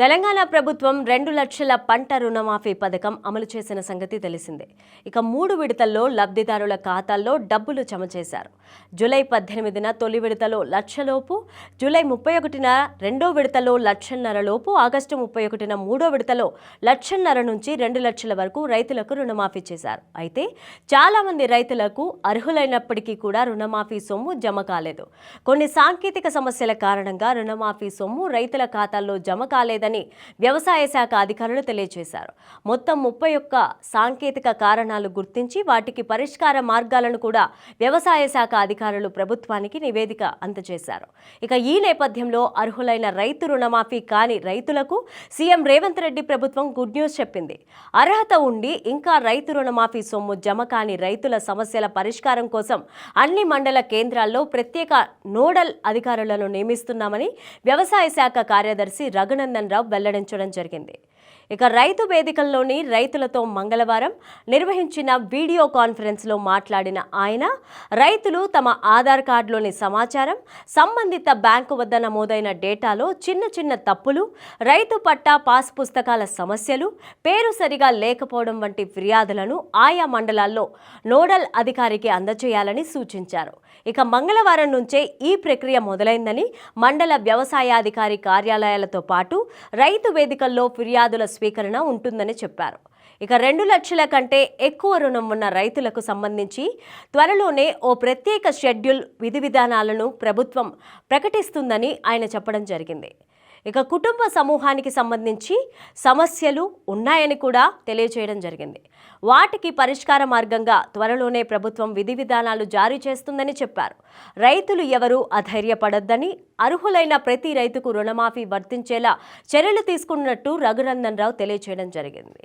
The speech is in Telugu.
తెలంగాణ ప్రభుత్వం రెండు లక్షల పంట రుణమాఫీ పథకం అమలు చేసిన సంగతి తెలిసిందే. ఇక మూడు విడతల్లో లబ్ధిదారుల ఖాతాల్లో డబ్బులు జమ చేశారు. జూలై పద్దెనిమిదిన తొలి విడతలో లక్షలోపు జూలై ముప్పై ఒకటిన రెండో విడతలో లక్షన్నర లోపు ఆగస్టు ముప్పై ఒకటిన మూడో విడతలో లక్షన్నర నుంచి రెండు లక్షల వరకు రైతులకు రుణమాఫీ చేశారు. అయితే చాలామంది రైతులకు అర్హులైనప్పటికీ కూడా రుణమాఫీ సొమ్ము జమ కాలేదు. కొన్ని సాంకేతిక సమస్యల కారణంగా రుణమాఫీ సొమ్ము రైతుల ఖాతాల్లో జమ కాలేదు. లేదని వ్యవసాయ శాఖ అధికారులు తెలియజేశారు. మొత్తం ముప్పై ఒక్క సాంకేతిక కారణాలు గుర్తించి వాటికి పరిష్కార మార్గాలను కూడా వ్యవసాయ శాఖ అధికారులు ప్రభుత్వానికి నివేదిక అందజేశారు. ఇక ఈ నేపథ్యంలో అర్హులైన రైతు రుణమాఫీ కాని రైతులకు సీఎం రేవంత్ రెడ్డి ప్రభుత్వం గుడ్ న్యూస్ చెప్పింది. అర్హత ఉండి ఇంకా రైతు రుణమాఫీ సొమ్ము జమ కాని రైతుల సమస్యల పరిష్కారం కోసం అన్ని మండల కేంద్రాల్లో ప్రత్యేక నోడల్ అధికారులను నియమిస్తున్నామని వ్యవసాయ శాఖ కార్యదర్శి రఘునందన్ రావు వెల్లడించడం జరిగింది. ఇక రైతు వేదికల్లోని రైతులతో మంగళవారం నిర్వహించిన వీడియో కాన్ఫరెన్స్లో మాట్లాడిన ఆయన రైతులు తమ ఆధార్ కార్డులోని సమాచారం సంబంధిత బ్యాంకు వద్ద నమోదైన డేటాలో చిన్న చిన్న తప్పులు రైతు పట్టా పాస్ పుస్తకాల సమస్యలు పేరు సరిగా లేకపోవడం వంటి ఫిర్యాదులను ఆయా మండలాల్లో నోడల్ అధికారికి అందజేయాలని సూచించారు. ఇక మంగళవారం నుంచే ఈ ప్రక్రియ మొదలైందని మండల వ్యవసాయాధికారి కార్యాలయాలతో పాటు రైతు వేదికల్లో ఫిర్యాదుల స్వీకరణ ఉంటుందని చెప్పారు. ఇక రెండు లక్షల కంటే ఎక్కువ రుణం ఉన్న రైతులకు సంబంధించి త్వరలోనే ఓ ప్రత్యేక షెడ్యూల్ విధి విధానాలను ప్రభుత్వం ప్రకటిస్తుందని ఆయన చెప్పడం జరిగింది. ఇక కుటుంబ సమూహానికి సంబంధించి సమస్యలు ఉన్నాయని కూడా తెలియజేయడం జరిగింది. వాటికి పరిష్కార మార్గంగా త్వరలోనే ప్రభుత్వం విధి విధానాలు జారీ చేస్తుందని చెప్పారు. రైతులు ఎవరూ అధైర్యపడొద్దని అర్హులైన ప్రతి రైతుకు రుణమాఫీ వర్తించేలా చర్యలు తీసుకున్నట్టు రఘునందన్ రావు తెలియజేయడం జరిగింది.